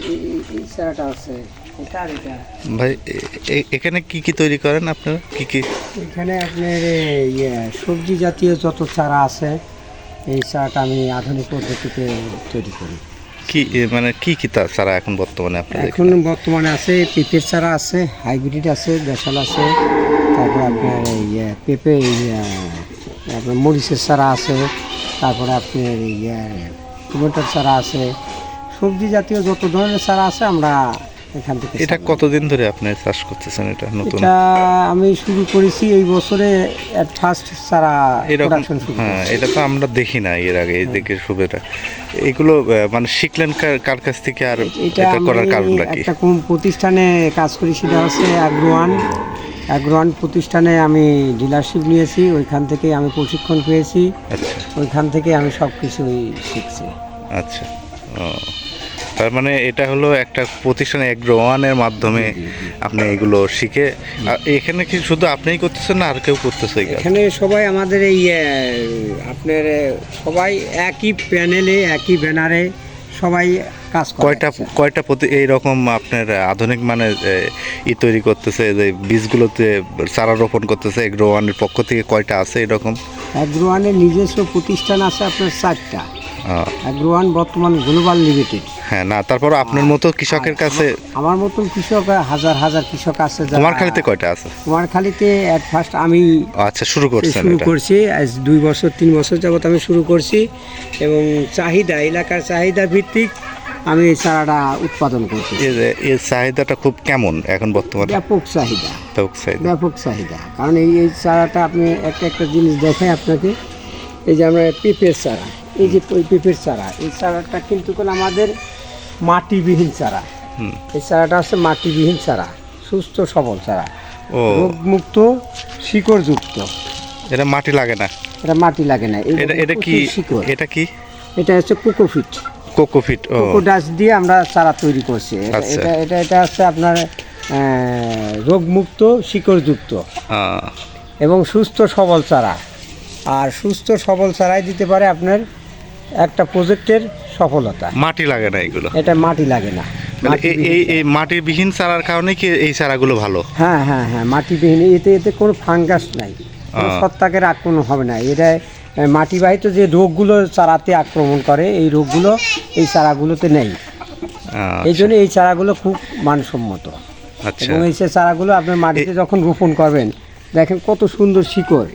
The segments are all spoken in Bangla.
এই চারাটা আছে। এটা আর এটা ভাই এখানে কি কি তৈরি করেন আপনারা? কি কি? এখানে আপনার ইয়ে, সবজি জাতীয় যত চারা আছে এই চারাটা আমি আধুনিক পদ্ধতিতে তৈরি করি। কি মানে কি কি চারা এখন বর্তমানে আপনাদের এখন বর্তমানে আছে পেঁপের চারা আছে হাইব্রিড আছে দেশাল আছে তারপরে আপনার ইয়ে, পেঁপে ইয়ে, আপনার মরিচের চারা আছে তারপরে আপনার ইয়ে, টমেটোর চারা আছে সবজি জাতীয় যত ধরনের চারা আছে আমরা এখান থেকে এটা কতদিন ধরে আপনি চাষ করতেছেন এটা নতুন? এটা আমি শুরু করেছি এই বছরে ফার্স্ট চারা এরকম প্রোডাকশন শুরু হ্যাঁ এটা তো আমরা দেখি না এর আগে এই দিকে সুবিধা এগুলো মানে শিখলেন কার- কাছ থেকে আর এটা করার কারণটা কি? একটা কোন প্রতিষ্ঠানে কাজ করি সেটা হচ্ছে অ্যাগ্রোয়ান। অ্যাগ্রোয়ান প্রতিষ্ঠানে আমি ডিলারশিপ নিয়েছি ওইখান থেকে আমি প্রশিক্ষণ পেয়েছি। আচ্ছা। ওইখান থেকে আমি সব কিছুই শিখছি। আচ্ছা। ও তার মানে এটা হলো একটা প্রতিষ্ঠান এগ্রো ওয়ানের মাধ্যমে আপনি এগুলো শিখে এখানে কি শুধু আপনিই করতেছেন না আর কেউ করতেছে এখানে? সবাই আমাদের এই আপনার সবাই একই প্যানেলে একই ব্যানারে সবাই কাজ কয়টা কয়টা প্রতি এইরকম আপনার আধুনিক মানে ই তৈরি করতেছে যে বীজগুলোতে চারা রোপণ করতেছে এগ্রো ওয়ানের পক্ষ থেকে কয়টা আছে এরকম? অ্যাগ্রোয়ানের নিজস্ব প্রতিষ্ঠান আছে আপনার চারটা। আহ, অ্যাগ্রোয়ান বর্তমান গ্লোবাল লিমিটেড। হ্যাঁ না তারপর আপনার মতো কৃষকের কাছে আমার মতন কৃষক হাজার হাজার কৃষক আছে কুমারখালীতে কয়টা আছে? কুমারখালীতে অ্যাট ফার্স্ট আমি আচ্ছা শুরু করছেন শুরু করছি আজ দুই বছর তিন বছর যাবত আমি শুরু করছি এবং চাহিদা এলাকার চাহিদা ভিত্তিক আমি এই চারাটা উৎপাদন করছি। এর চাহিদাটা খুব কেমন এখন বর্তমানে? ব্যাপক চাহিদা। ব্যাপক চাহিদা। ব্যাপক চাহিদা। কারণ এই এই চারাটা আপনি একটা একটা জিনিস দেখাই আপনাকে এই যে আমরা পেঁপের চারা এই যে পেঁপের চারা এই চারাটা কিন্তু কোনো আমাদের মাটিবিহীন চারা। এই চারাটা হচ্ছে মাটিবিহীন চারা সুস্থ সবল চারা। রোগমুক্ত শিকড়যুক্ত। এটা মাটি লাগে না? এটা মাটি লাগে না এটা এটা কি শিকড়। এটা কি? এটা হচ্ছে কোকোফিট। কোকোফিট ও। কোকোডাস দিয়ে আমরা চারা তৈরি করছি। এটা- আচ্ছা। এটা এটা হচ্ছে আপনার রোগমুক্ত শিকড়যুক্ত। আহ, এবং সুস্থ সবল চারা। আর সুস্থ সবল চারাই দিতে পারে আপনার একটা প্রজেক্টের সফলতা। মাটি লাগে না এগুলো? এটা মাটি লাগে না। মানে এই- এই মাটিবিহীন চারার কারণে কি এই চারাগুলো ভালো? হ্যাঁ হ্যাঁ হ্যাঁ মাটিবিহীন। এতে এতে কোনো ফাঙ্গাস নাই। ছত্রাকের আক্রমণ হবে না। এটা মাটিবাহিত যে রোগগুলো চারাতে আক্রমণ করে এই রোগগুলো এই চারাগুলোতে নেই। এই জন্য এই চারাগুলো খুব মানসম্মত। আচ্ছা। এবং এই চারাগুলো আপনি মাটিতে যখন রোপণ করবেন দেখেন কত সুন্দর শিকড়।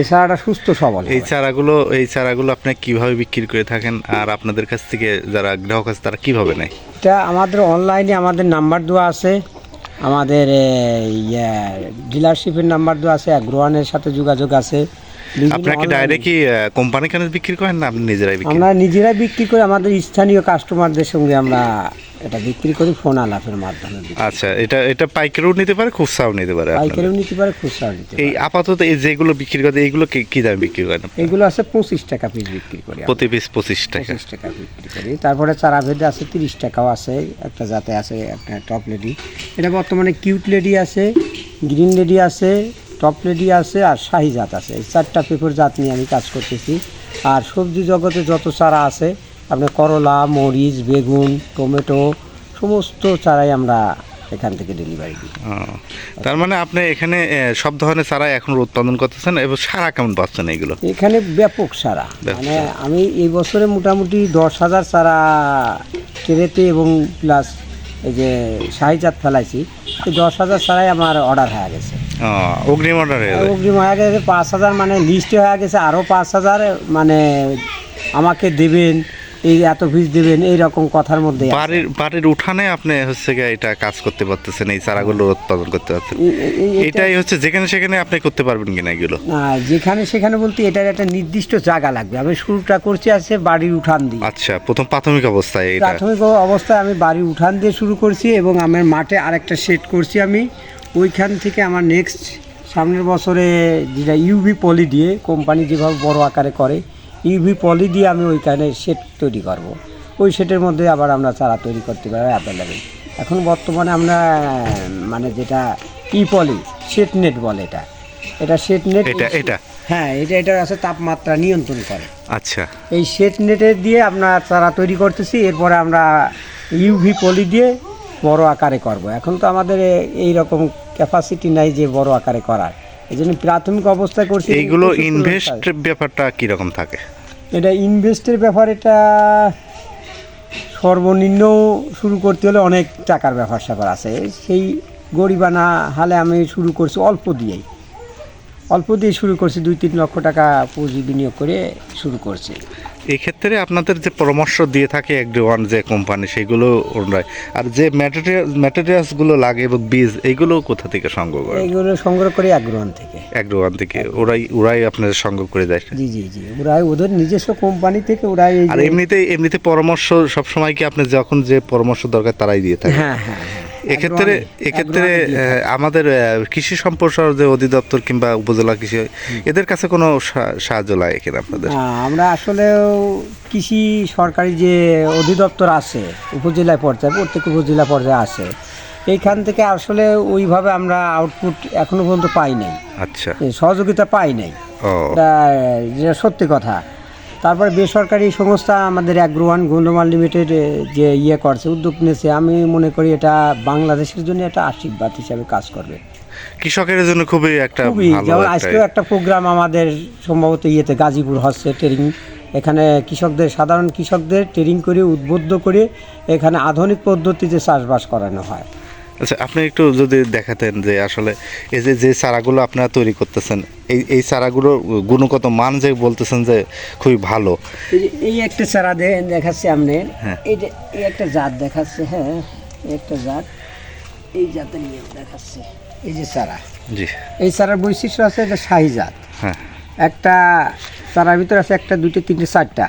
এই চারাটা সুস্থ সবল এই চারাগুলো এই চারাগুলো আপনি কীভাবে বিক্রি করে থাকেন? আর আপনাদের কাছ থেকে যারা গ্রাহক আছে তারা কীভাবে নেয়? এটা আমাদের অনলাইনে আমাদের নাম্বার দেওয়া আছে। আমাদের ডিলারশিপের নাম্বার দেওয়া আছে। অ্যাগ্রোয়ানের সাথে যোগাযোগ আছে। আপনাকে online- ডাইরেক্ট কি কোম্পানি কানে বিক্রি করেন না আপনি নিজেরাই বিক্রি? আমরা নিজেরাই বিক্রি করি আমাদের স্থানীয় কাস্টমারদের সঙ্গে আমরা এটা বিক্রি করি ফোন আলাপের মাধ্যমে আচ্ছা এটা এটা পাইকারিও নিতে পারে খুচরাও নিতে পারে। পাইকারিও নিতে পারে খুচরাও নিতে পারে। এই আপাতত এই যেগুলো বিক্রি করে এইগুলো কি কি দামে বিক্রি করেন এগুলো আছে পঁচিশ টাকা পিস বিক্রি করি। প্রতি পিস পঁচিশ টাকা। পঁচিশ টাকা বিক্রি করি। তারপরে চারা ভেদে আছে তিরিশ টাকাও আছে একটা জাতে আছে একটা টপ লেডি এটা বর্তমানে কিউট লেডি আছে গ্রিন লেডি আছে টপ লেডি আছে আর শাহি জাত আছে। এই চারটা পেপার জাত নিয়ে আমি কাজ করতেছি। আর সবজি জগতে যত চারা আছে আপনার করলা মরিচ বেগুন টমেটো সমস্ত চারাই আমরা এখান থেকে ডেলিভারি দিই। তার মানে আপনি এখানে সব ধরনের চারা এখন উৎপাদন করতেছেন এবং সারা কেমন পাচ্ছেন এগুলো এখানে ব্যাপক সারা। মানে আমি এই বছরে মোটামুটি দশ হাজার চারা ট্রেতে এবং প্লাস এই যে সাহিজাত ফেলাইছি দশ হাজার ছাড়াই আমার অর্ডার হয়ে গেছে। অগ্রিম অর্ডার অগ্রিম হয়ে গেছে পাঁচ হাজার মানে লিস্টে হয়ে গেছে আরও পাঁচ হাজার মানে আমাকে দেবেন। এই এত ফিস দেবেন এই রকম কথার মধ্যে। বাড়ির বাড়ির উঠানে আপনি হচ্ছে গিয়ে এটা কাজ করতে পারতেছেন এই চারাগুলো উৎপাদন করতে পারছেন এটাই হচ্ছে যেখানে সেখানে আপনি করতে পারবেন কিনা এগুলো? না যেখানে সেখানে বলতে এটার একটা নির্দিষ্ট জায়গা লাগবে। আমি শুরুটা করছি আছে বাড়ির উঠান দিয়ে। আচ্ছা প্রথম প্রাথমিক অবস্থায় এটা। প্রাথমিক অবস্থায় আমি বাড়ির উঠান দিয়ে শুরু করছি এবং আমার মাঠে আরেকটা সেট করছি আমি। ওইখান থেকে আমার নেক্সট সামনের বছরে যেটা ইউভি পলি দিয়ে কোম্পানি যেভাবে বড় আকারে করে ইউভি পলি দিয়ে আমি ওইখানে সেট তৈরি করব। ওই সেটের মধ্যে আবার আমরা চারা তৈরি করতে পারি অ্যাভেলেবেল এখন বর্তমানে আমরা মানে যেটা ই পলি সেট নেট বলে এটা। এটা সেট নেট এটা এটা। হ্যাঁ এটা এটা আছে তাপমাত্রা নিয়ন্ত্রণ করে। আচ্ছা। এই সেট নেটের দিয়ে আপনার চারা তৈরি করতেছি এরপরে আমরা ইউভি পলি দিয়ে বড় আকারে করব। এখন তো আমাদের এই রকম ক্যাপাসিটি নাই যে বড় আকারে করার। এই জন্য প্রাথমিক অবস্থায় করছি এইগুলো ইনভেস্ট ব্যাপারটা কীরকম থাকে? এটা ইনভেস্টের ব্যাপার এটা সর্বনিম্ন শুরু করতে হলে অনেক টাকার ব্যাপার স্যাপার আছে। সেই গরিবানা হালে আমি শুরু করছি অল্প দিয়েই। অল্প দিয়ে শুরু করছি দুই তিন লক্ষ টাকা পুঁজি বিনিয়োগ করে শুরু করছি। এই ক্ষেত্রে আপনাদের যে পরামর্শ দিয়ে থাকে এগ্রি ওয়ান যে কোম্পানি সেগুলো ওনারা আর যে ম্যাটেরিয়াল ম্যাটেরিয়ালসগুলো লাগে এবং বীজ এইগুলো কোথা থেকে সংগ্রহ করে এইগুলো সংগ্রহ করি আগ্রহণ থেকে। এগ্রি ওয়ান থেকে ওরাই ওরাই আপনাদের সংগ্রহ করে দেয়? জি জি জি ওরা ওদের নিজস্ব কোম্পানি থেকে ওরাই আর এমনিতে এমনিতে পরামর্শ সবসময় কি আপনি যখন যে পরামর্শ দরকার তারাই দিয়ে থাকে? হ্যাঁ হ্যাঁ হ্যাঁ। এক্ষেত্রে এক্ষেত্রে আমাদের কৃষি সম্প্রসারণ যে অধিদপ্তর কিংবা উপজেলা কৃষি এদের কাছে কোনো সাহায্য লাগে কিনা আপনাদের? আমরা আসলেও কৃষি সরকারি যে অধিদপ্তর আছে উপজেলা পর্যায়ে প্রত্যেক উপজেলা পর্যায়ে আছে এইখান থেকে আসলে ওইভাবে আমরা আউটপুট এখনও পর্যন্ত পাই নাই। আচ্ছা। সহযোগিতা পাই নাই। সত্যি কথা তারপরে বেসরকারি সংস্থা আমাদের অ্যাগ্রোয়ান গন্ডমাল লিমিটেড যে ইয়ে করছে উদ্যোগ নিয়েছে আমি মনে করি এটা বাংলাদেশের জন্য একটা আশীর্বাদ হিসাবে কাজ করবে। কৃষকের জন্য খুবই একটা খুবই যেমন আজকেও একটা প্রোগ্রাম আমাদের সম্ভবত ইয়েতে গাজীপুর হচ্ছে ট্রেনিং এখানে কৃষকদের সাধারণ কৃষকদের ট্রেনিং করে উদ্বুদ্ধ করে এখানে আধুনিক পদ্ধতিতে চাষবাস করানো হয়। আচ্ছা আপনি একটু যদি দেখাতেন যে আসলে এই যে যে চারাগুলো আপনারা তৈরি করতেছেন এই এই চারাগুলো গুণগত মান যে বলতেছেন যে খুবই ভালো। এই একটা চারা দেখাচ্ছে আপনার হ্যাঁ। এই যে এই একটা জাত দেখাচ্ছে হ্যাঁ এই একটা জাত। এই জাতের নিয়ে দেখাচ্ছে এই যে চারা। জি। এই চারার বৈশিষ্ট্য আছে এটা শাহি জাত। হ্যাঁ। একটা চারার ভিতরে আছে একটা দুইটা তিনটে চারটা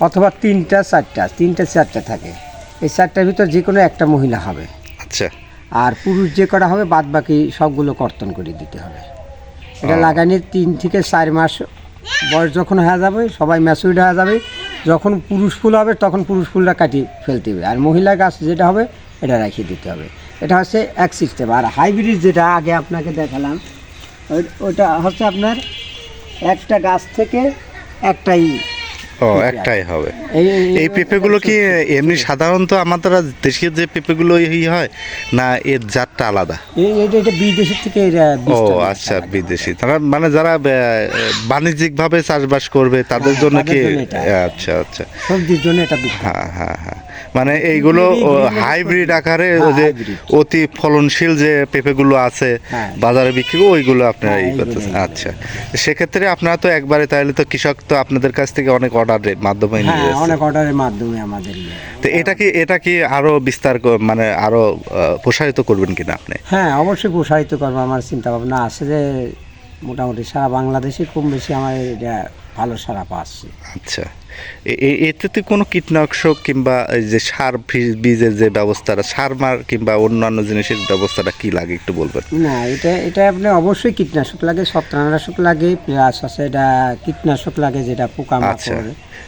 অথবা তিনটা চারটা তিনটা চারটা থাকে। এই চারটার ভিতর যে কোনো একটা মহিলা হবে। আচ্ছা। আর পুরুষ যে কটা হবে বাদ বাকি সবগুলো কর্তন করে দিতে হবে। এটা ও। লাগানোর তিন থেকে চার মাস বয়স যখন হয়ে যাবে সবাই ম্যাচুরিড হয়ে যাবে। যখন পুরুষ ফুল হবে তখন পুরুষ ফুলটা কাটিয়ে ফেলতে হবে। আর মহিলা গাছ যেটা হবে এটা রাখিয়ে দিতে হবে। এটা হচ্ছে এক সিস্টেম আর হাইব্রিড যেটা আগে আপনাকে দেখালাম ওইটা হচ্ছে আপনার একটা গাছ থেকে একটাই ও একটাই হবে। এই পেঁপেগুলো কি এমনি সাধারণত আমাদের দেশের যে পেঁপেগুলো ই হয় না এর জাতটা আলাদা? এটা বিদেশের থেকে ও আচ্ছা বিদেশি। তারা মানে যারা বাণিজ্যিকভাবে চাষবাস করবে তাদের হ্যাঁ, জন্য কি আচ্ছা আচ্ছা। সবজির জন্য এটা হ্যাঁ হ্যাঁ হ্যাঁ। মানে এইগুলো হাইব্রিড আকারে হ্যাঁ, যে অতি ফলনশীল যে পেঁপেগুলো আছে হ্যাঁ। বাজারে বিক্রি ওইগুলো আপনারা হ্যাঁ, ই করতেছেন। আচ্ছা সেক্ষেত্রে আপনারা তো একবারে তাহলে তো কৃষক তো আপনাদের কাছ থেকে অনেক অর্ডারের মাধ্যমে নিয়ে অনেক অর্ডারের মাধ্যমে আমাদের। তো এটা কি এটা কি আরও বিস্তার মানে আরও প্রসারিত করবেন কিনা আপনি? হ্যাঁ অবশ্যই প্রসারিত করব আমার চিন্তা ভাবনা আছে যে মোটামুটি সারা বাংলাদেশে কম বেশি আমার এটা ভালো সারা পাচ্ছি। আচ্ছা। এতে তো কোনো কীটনাশক কিংবা এই যে সার বীজের যে ব্যবস্থাটা সার মার কিংবা অন্যান্য জিনিসের ব্যবস্থাটা কি লাগে একটু বলবেন? না এটা এটা আপনি অবশ্যই কীটনাশক লাগে ছত্রাকনাশক লাগে প্লাস আছে এটা কীটনাশক লাগে যেটা পোকা আচ্ছা।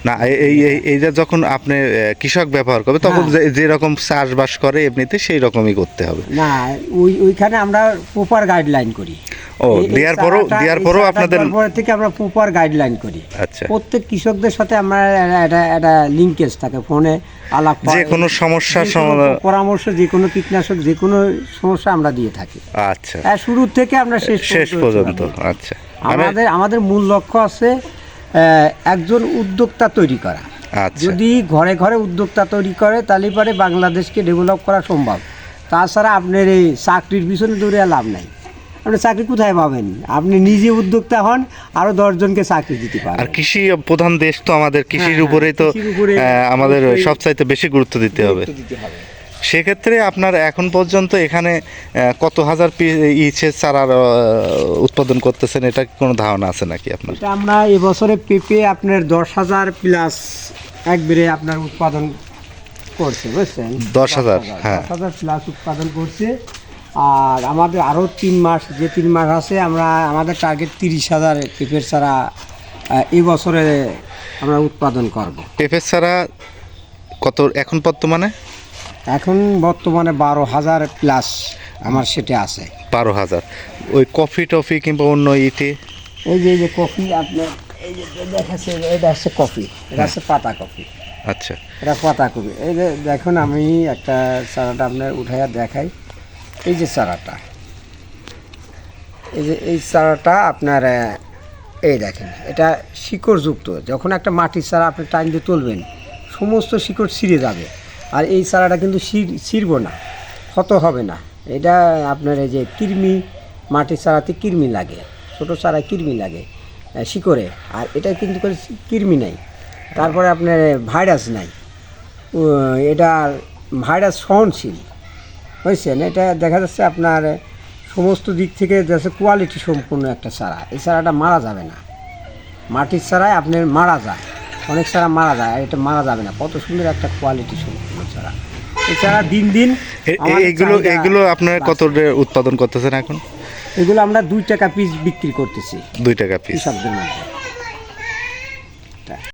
না এই এই এই- এইটা যখন আপনি কৃষক ব্যবহার করবে তখন। যে যেরকম চাষবাস করে এমনিতে সেই রকমই করতে হবে। না ওই ওইখানে আমরা প্রপার গাইডলাইন করি। ও, দেওয়ার পরও- দেওয়ার পরও আপনাদের- পরে থেকে আমরা প্রপার গাইডলাইন করি। আচ্ছা। প্রত্যেক কৃষকদের সাথে আমরা একটা একটা লিঙ্কেজ থাকে ফোনে আলাপ যে কোনো সমস্যার যে কোনো সমাধান পরামর্শ যে কোনো কীটনাশক যে কোনো সমস্যা আমরা দিয়ে থাকি। আচ্ছা। শুরু থেকে আমরা শেষ শেষ পর্যন্ত আচ্ছা। মানে আমাদের আমাদের মূল লক্ষ্য আছে একজন উদ্যোক্তা তৈরি করা। আচ্ছা। যদি ঘরে ঘরে উদ্যোক্তা তৈরি করে তাহলে পরে বাংলাদেশকে ডেভেলপ করা সম্ভব। তাছাড়া আপনার এই চাকরির পিছনে দৌড়ে লাভ নাই। আপনি চাকরি কোথায় পাবেন? আপনি নিজে উদ্যোক্তা হন আরও দশজনকে চাকরি দিতে পারেন। আর কৃষি প্রধান দেশ তো আমাদের কৃষির হ্যাঁ, উপরেই তো কৃষির উপরে আহ, আমাদের সবচাইতে বেশি গুরুত্ব দিতে হবে। সেক্ষেত্রে আপনার এখন পর্যন্ত এখানে কত হাজার ইচ্ছে চারার উৎপাদন করতেছেন এটা কোনো ধারণা আছে নাকি আপনার? আমরা এবছরে পেঁপে আপনার দশ হাজার প্লাস একবারে আপনার উৎপাদন করছে বুঝছেন? দশ হাজার, হ্যাঁ। দশ হাজার প্লাস উৎপাদন করছে। আর আমাদের আরও তিন মাস যে তিন মাস আছে আমরা আমাদের টার্গেট তিরিশ হাজার পেঁপের ছাড়া এই বছরে আমরা উৎপাদন করব। পেঁপে ছাড়া কত এখন বর্তমানে? এখন বর্তমানে বারো হাজার প্লাস আমার সেটা আছে। বারো হাজার। ওই কফি টফি কিংবা অন্য ইতে এই যে এই যে কফি আপনার এই যে দেখাচ্ছে এটা হচ্ছে কফি এটা হচ্ছে পাতা কফি। আচ্ছা। এটা পাতা কফি। এই যে দেখুন আমি একটা চারাটা আপনার উঠাইয়া দেখাই। এই যে চারাটা। এই যে এই চারাটা আপনার এই দেখেন, এটা শিকড়যুক্ত। যখন একটা মাটির চারা আপনি টাইম দিয়ে তুলবেন, সমস্ত শিকড় ছিঁড়ে যাবে। আর এই চারাটা কিন্তু ছিঁড়- ছিঁড়ব না, ক্ষত হবে না। এটা আপনার এই যে কৃমি, মাটির চারাতে কৃমি লাগে, ছোটো চারায় কৃমি লাগে শিকড়ে। আর এটা কিন্তু কৃমি নাই। তারপরে আপনার ভাইরাস নাই। এটা ভাইরাস সহনশীল। বুঝছেন এটা দেখা যাচ্ছে আপনার সমস্ত দিক থেকে যাচ্ছে কোয়ালিটি সম্পূর্ণ একটা চারা। এই চারাটা মারা যাবে না। মাটির চারায় আপনার মারা যায়। অনেক চারা মারা যায় আর এটা মারা যাবে না। কত সুন্দর একটা কোয়ালিটি সম্পূর্ণ চারা। এই চারা দিন দিন এগুলো এগুলো আপনার কত উৎপাদন করতেছেন এখন? এগুলো আমরা দুই টাকা পিস বিক্রি করতেছি। দুই টাকা পিস কৃষকদের মধ্যে।